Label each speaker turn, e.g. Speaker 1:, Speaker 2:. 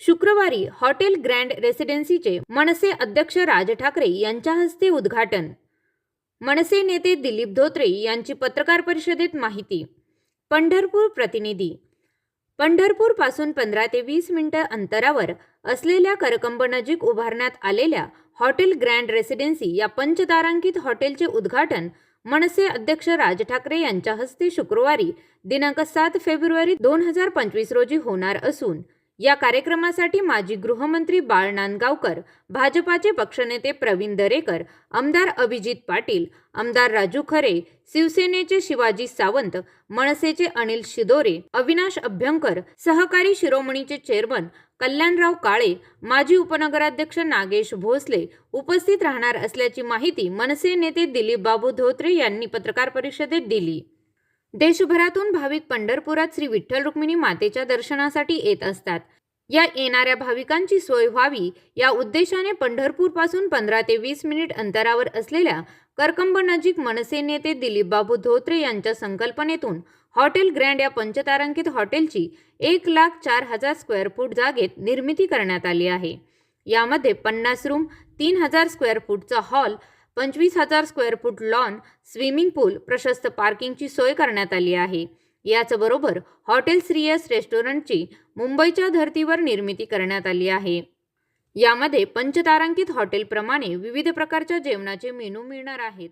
Speaker 1: शुक्रवारी hotel grand रेसिडेन्सीचे मनसे अध्यक्ष राज ठाकरे यांच्या हस्ते उद्घाटन. मनसे नेते दिलीप धोत्रे यांची पत्रकार परिषदेत माहिती. पंढरपूर प्रतिनिधी. पंढरपूरपासून पंधरा ते वीस मिनिटं अंतरावर असलेल्या करकंब नजीक उभारण्यात आलेल्या हॉटेल ग्रँड रेसिडेन्सी या पंचतारांकित हॉटेलचे उद्घाटन मनसे अध्यक्ष राज ठाकरे यांच्या हस्ते शुक्रवारी दिनांक सात फेब्रुवारी दोन हजार पंचवीस रोजी होणार असून या कार्यक्रमासाठी माजी गृहमंत्री बाळ नांदगावकर भाजपाचे पक्षनेते प्रवीण दरेकर आमदार अभिजित पाटील आमदार राजू खरे शिवसेनेचे शिवाजी सावंत मनसेचे अनिल शिदोरे अविनाश अभ्यंकर सहकारी शिरोमणीचे चेअरमन कल्याणराव काळे माजी उपनगराध्यक्ष नागेश भोसले उपस्थित राहणार असल्याची माहिती मनसे नेते दिलीप बाबू धोत्रे यांनी पत्रकार परिषदेत दिली. देशभरातून भाविक पंढरपुरात श्री विठ्ठल रुक्मिणी मातेच्या दर्शनासाठी येत असतात. या येणाऱ्या भाविकांची सोय व्हावी या उद्देशाने पंढरपूरपासून पंधरा ते वीस मिनिट अंतरावर असलेल्या करकंब नजीक मनसे नेते दिलीप बाबू धोत्रे यांच्या संकल्पनेतून हॉटेल ग्रँड या पंचतारांकित हॉटेलची एक लाख चार हजार स्क्वेअर फूट जागेत निर्मिती करण्यात आली आहे. यामध्ये पन्नास रूम तीन हजार स्क्वेअर फूटचा हॉल पंचवीस हजार square foot lawn swimming pool प्रशस्त पार्किंगची सोय करण्यात आली आहे. याचबरोबर हॉटेल श्रीयस रेस्टॉरंटची मुंबईच्या धर्तीवर निर्मिती करण्यात आली आहे. यामध्ये पंचतारांकित हॉटेलप्रमाणे विविध प्रकारच्या जेवणाचे मेनू मिळणार आहेत.